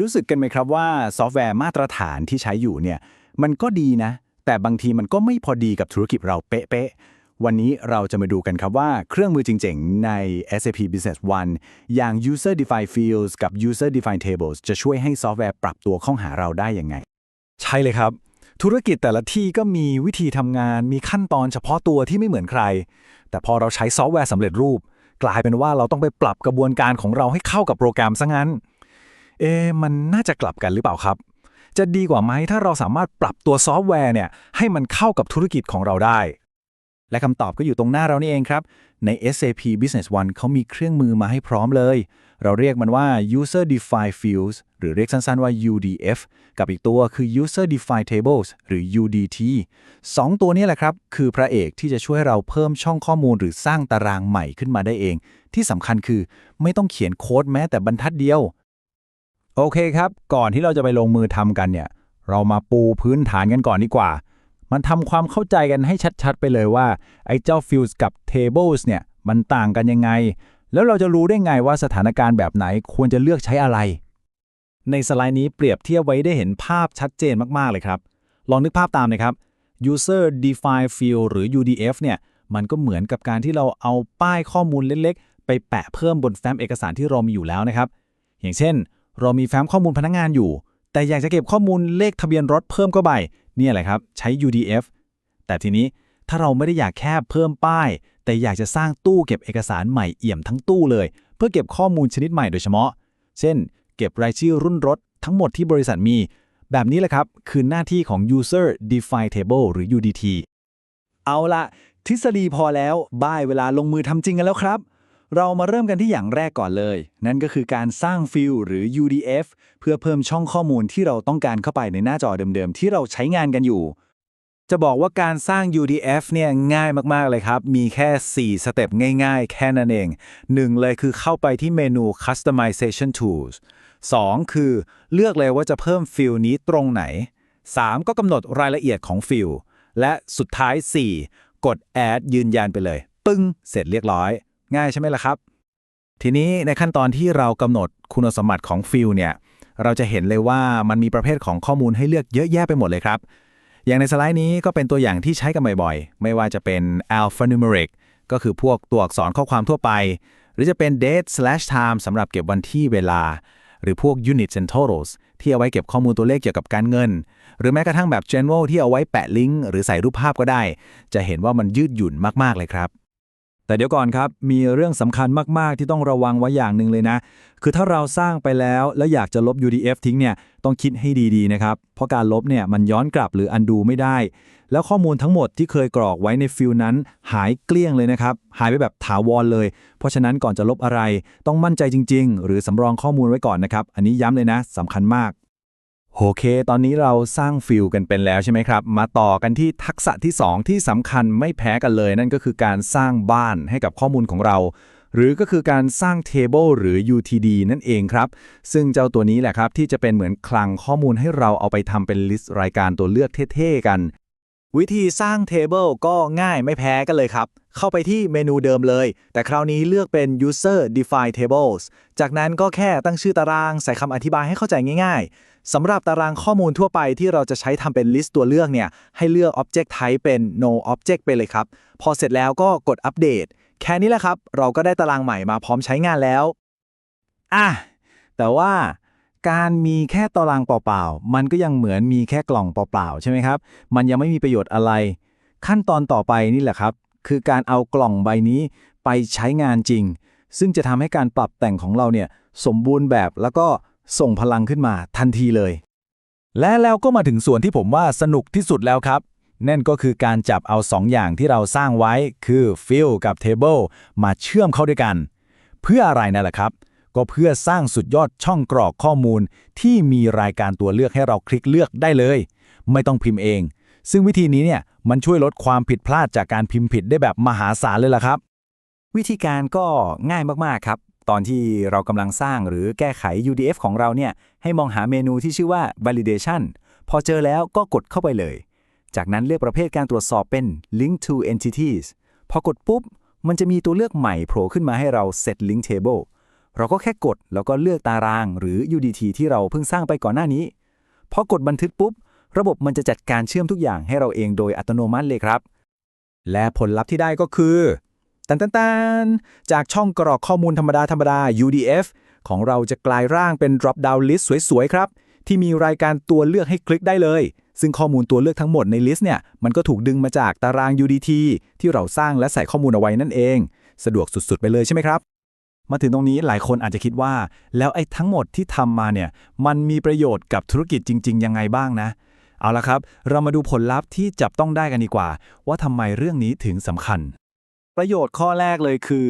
รู้สึกกันไหมครับว่าซอฟต์แวร์มาตรฐานที่ใช้อยู่เนี่ยมันก็ดีนะ แต่บางทีมันก็ไม่พอดีกับธุรกิจเราเป๊ะๆวันนี้เราจะมาดูกันครับว่าเครื่องมือจริงๆ ใน SAP Business One อย่าง User Defined Fields กับ User Defined Tables จะช่วยให้ซอฟต์แวร์ปรับตัวเข้าหาเราได้ยังไง ใช่เลยครับธุรกิจแต่ละที่ก็มีวิธีทำงาน มีขั้นตอนเฉพาะตัวที่ไม่เหมือนใคร แต่พอเราใช้ซอฟต์แวร์สำเร็จรูป กลายเป็นว่าเราต้องไปปรับกระบวนการของเราให้เข้ากับโปรแกรมซะงั้น เอ๊มันน่าจะกลับกันหรือเปล่าครับ จะดีกว่าไหมถ้าเราสามารถปรับตัวซอฟต์แวร์เนี่ยให้มันเข้ากับธุรกิจของเราได้ และคำตอบก็อยู่ตรงหน้าเรานี่เองครับ ใน SAP Business One เขามีเครื่องมือมาให้พร้อมเลย เราเรียกมันว่า User Defined Fields หรือเรียกสั้นๆว่า UDF กับอีกตัวคือ User Defined Tables หรือ UDT สองตัวนี้แหละครับ คือพระเอกที่จะช่วยเราเพิ่มช่องข้อมูลหรือสร้างตารางใหม่ขึ้นมาได้เอง ที่สำคัญคือไม่ต้องเขียนโค้ดแม้แต่บรรทัดเดียว โอเคครับ ก่อนที่เราจะไปลงมือทำกันเนี่ย เรามาปูพื้นฐานกันก่อนดีกว่า มันทำความเข้าใจกันให้ชัดๆ ไปเลยว่า ไอ้เจ้า Fields กับ Tables เนี่ย มันต่างกันยังไง แล้วเราจะรู้ได้ไงว่าสถานการณ์แบบไหนควรจะเลือกใช้อะไร ในสไลด์นี้เปรียบเทียบไว้ได้เห็นภาพชัดเจนมากๆ เลยครับ ลองนึกภาพตามนะครับ user defined field หรือ UDF เนี่ย มันก็เหมือนกับการที่เราเอาป้ายข้อมูลเล็กๆ ไปแปะเพิ่มบนแฟ้มเอกสารที่เรามีอยู่แล้วนะครับ อย่างเช่น เรามีแฟ้มข้อมูลพนักงานอยู่ แต่อยากจะเก็บข้อมูลเลขทะเบียนรถเพิ่มก็ไปเนี่ยแหละครับ ใช้ UDF แต่ทีนี้ถ้าเราไม่ได้อยากแค่เพิ่มป้าย แต่อยากจะสร้างตู้เก็บเอกสารใหม่เอี่ยมทั้งตู้เลย เพื่อเก็บข้อมูลชนิดใหม่โดยเฉพาะ เช่น เก็บรายชื่อรุ่นรถทั้งหมดที่บริษัทมี แบบนี้แหละครับ คือหน้าที่ของ user defined table หรือ UDT เอาละทฤษฎีพอแล้วบ่ายเวลาลงมือทำจริงกันแล้วครับ เรามาเริ่มกันที่อย่างแรกก่อนเลย นั่นก็คือการสร้างฟิลหรือ UDF เพื่อเพิ่มช่องข้อมูลที่เราต้องการเข้าไปในหน้าจอเดิมๆ ที่เราใช้งานกันอยู่ จะบอกว่าการสร้าง UDF เนี่ยง่ายมากๆเลยครับ มีแค่ 4 สเต็ปง่ายๆ แค่นั้นเอง 1 เลยคือเข้าไปที่เมนู Customization Tools 2 คือเลือกเลยว่าจะเพิ่มฟิลนี้ตรงไหน 3 ก็กำหนดรายละเอียดของฟิลและสุดท้าย 4 กด Add ยืนยันไปเลย ปึ้ง เสร็จเรียบร้อย ง่ายใช่ไหมล่ะครับ ทีนี้ในขั้นตอนที่เรากำหนดคุณสมบัติของฟิลเนี่ยเราจะเห็นเลยว่ามันมีประเภทของข้อมูลให้เลือกเยอะแยะไปหมดเลยครับ อย่างในสไลด์นี้ก็เป็นตัวอย่างที่ใช้กันบ่อยๆ ไม่ว่าจะเป็น alphanumeric ก็คือพวกตัวอักษรข้อความทั่วไป หรือจะเป็น date slash time สำหรับเก็บวันที่เวลา หรือพวก units and totals ที่เอาไว้เก็บข้อมูลตัวเลขเกี่ยวกับการเงิน หรือแม้กระทั่งแบบ general ที่เอาไว้แปะลิงก์หรือใส่รูปภาพก็ได้ จะเห็นว่ามันยืดหยุ่นมากๆเลยครับ แต่เดี๋ยวก่อนครับ มีเรื่องสำคัญมาก ๆ ที่ต้องระวังไว้อย่างหนึ่งเลยนะ คือถ้าเราสร้างไปแล้วแล้วอยากจะลบ UDF ทิ้งเนี่ย ต้องคิดให้ดีๆ นะครับ เพราะการลบเนี่ยมันย้อนกลับหรือ undo ไม่ได้ แล้วข้อมูลทั้งหมดที่เคยกรอกไว้ในฟิลนั้น หายเกลี้ยงเลยนะครับ หายไปแบบถาวรเลย เพราะฉะนั้นก่อนจะลบอะไร ต้องมั่นใจจริง ๆ หรือสำรองข้อมูลไว้ก่อนนะครับ อันนี้ย้ำเลยนะสำคัญมาก โอเค ตอนนี้เราสร้างฟิลกันเป็นแล้วใช่ไหมครับ มาต่อกันที่ทักษะที่ 2 ที่สำคัญไม่แพ้กันเลย นั่นก็คือการสร้างบ้านให้กับข้อมูลของเรา หรือก็คือการสร้าง Table หรือ UTD นั่นเองครับ ซึ่งเจ้าตัวนี้แหละครับที่จะเป็นเหมือนคลังข้อมูลให้เราเอาไปทำเป็นลิสต์รายการตัวเลือกเท่ๆกัน วิธีสร้าง Table ก็ง่ายไม่แพ้กันเลยครับ เข้าไปที่เมนูเดิมเลย แต่คราวนี้เลือกเป็น User Defined Tables จากนั้นก็แค่ตั้งชื่อตารางใส่คำอธิบายให้เข้าใจง่ายๆสำหรับตารางข้อมูลทั่วไปที่เราจะใช้ทำเป็นลิสต์ตัวเลือกเนี่ย ให้เลือก Object Type เป็น No Object ไปเลยครับ พอเสร็จแล้วก็กดอัปเดต แค่นี้แหละครับ เราก็ได้ตารางใหม่มาพร้อมใช้งานแล้ว อะแต่ว่า การมีแค่ตารางเปล่าๆ มันก็ยังเหมือนมีแค่กล่องเปล่าๆ ใช่ไหมครับ มันยังไม่มีประโยชน์อะไร ขั้นตอนต่อไปนี่แหละครับ คือการเอากล่องใบนี้ไปใช้งานจริง ซึ่งจะทำให้การปรับแต่งของเราเนี่ยสมบูรณ์แบบแล้วก็ส่งพลังขึ้นมาทันทีเลย และแล้วก็มาถึงส่วนที่ผมว่าสนุกที่สุดแล้วครับ นั่นก็คือการจับเอาสองอย่างที่เราสร้างไว้คือ fill กับ table มาเชื่อมเข้าด้วยกัน เพื่ออะไรนั่นแหละครับ ก็เพื่อสร้างสุดยอดช่องกรอกข้อมูล ที่มีรายการตัวเลือกให้เราคลิกเลือกได้เลย ไม่ต้องพิมพ์เอง ซึ่งวิธีนี้เนี่ยมันช่วยลดความผิดพลาดจากการพิมพ์ผิดได้แบบมหาศาลเลยล่ะครับ วิธีการก็ง่ายมากๆครับ ตอนที่เรากำลังสร้างหรือแก้ไข UDF ของเราเนี่ยให้มองหาเมนูที่ชื่อว่า validation พอเจอแล้วก็กดเข้าไปเลย จากนั้นเลือกประเภทการตรวจสอบเป็น link to entities พอกดปุ๊บ มันจะมีตัวเลือกใหม่โผล่ขึ้นมาให้เรา set link table เราก็แค่กดแล้วก็เลือกตารางหรือ UDT ที่เราเพิ่งสร้างไปก่อนหน้านี้ พอกดบันทึกปุ๊บ ระบบมันจะจัดการเชื่อมทุกอย่างให้เราเองโดยอัตโนมัติเลยครับ และผลลัพธ์ที่ได้ก็คือตันตันตันจากช่องกรอกข้อมูลธรรมดาธรรมดา UDF ของเราจะกลายร่างเป็น drop down list สวยๆครับ ที่มีรายการตัวเลือกให้คลิกได้เลย ซึ่งข้อมูลตัวเลือกทั้งหมดในลิสต์เนี่ย มันก็ถูกดึงมาจากตาราง UDT ที่เราสร้างและใส่ข้อมูลเอาไว้นั่นเอง สะดวกสุดๆ ไปเลยใช่ไหมครับ มาถึงตรงนี้หลายคนอาจจะคิดว่า แล้วไอ้ทั้งหมดที่ทำมาเนี่ยมันมีประโยชน์กับธุรกิจจริง ๆ ยังไงบ้างนะ เอาละครับ เรามาดูผลลัพธ์ที่จับต้องได้กันดีกว่า ว่าทำไมเรื่องนี้ถึงสำคัญ ประโยชน์ข้อแรกเลยคือ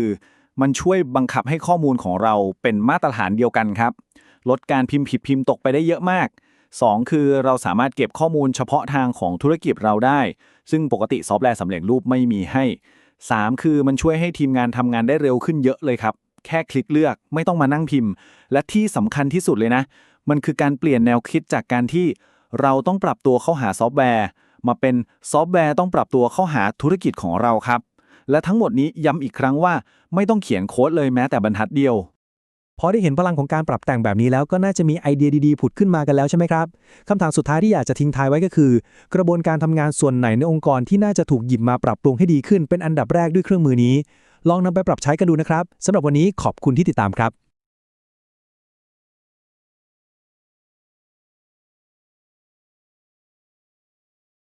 มันช่วยบังคับให้ข้อมูลของเราเป็นมาตรฐานเดียวกันครับ ลดการพิมพ์ผิดพิมพ์ตกไปได้เยอะมาก 2 คือเราสามารถเก็บข้อมูลเฉพาะทางของธุรกิจเราได้ ซึ่งปกติซอฟต์แวร์สำเร็จรูปไม่มีให้ 3 คือมันช่วยให้ทีมงานทำงานได้เร็วขึ้นเยอะเลยครับ แค่คลิกเลือกไม่ต้องมานั่งพิมพ์ และที่สำคัญที่สุดเลยนะ มันคือการเปลี่ยนแนวคิดจากการที่เราต้องปรับตัวเข้าหาซอฟต์แวร์ มาเป็นซอฟต์แวร์ต้องปรับตัวเข้าหาธุรกิจของเราครับ และทั้งหมดนี้ย้ำอีกครั้งว่าไม่ต้องเขียนโค้ดเลยแม้แต่บรรทัดเดียวพอได้เห็นพลังของการปรับแต่งแบบนี้แล้วก็น่าจะมีไอเดียดีๆ ผุดขึ้นมากันแล้วใช่ไหมครับคำถามสุดท้ายที่อยากจะทิ้งท้ายไว้ก็คือ กระบวนการทำงานส่วนไหนในองค์กรที่น่าจะถูกหยิบมาปรับปรุงให้ดีขึ้นเป็นอันดับแรกด้วยเครื่องมือนี้ ลองนำไปปรับใช้กันดูนะครับสำหรับวันนี้ขอบคุณที่ติดตามครับ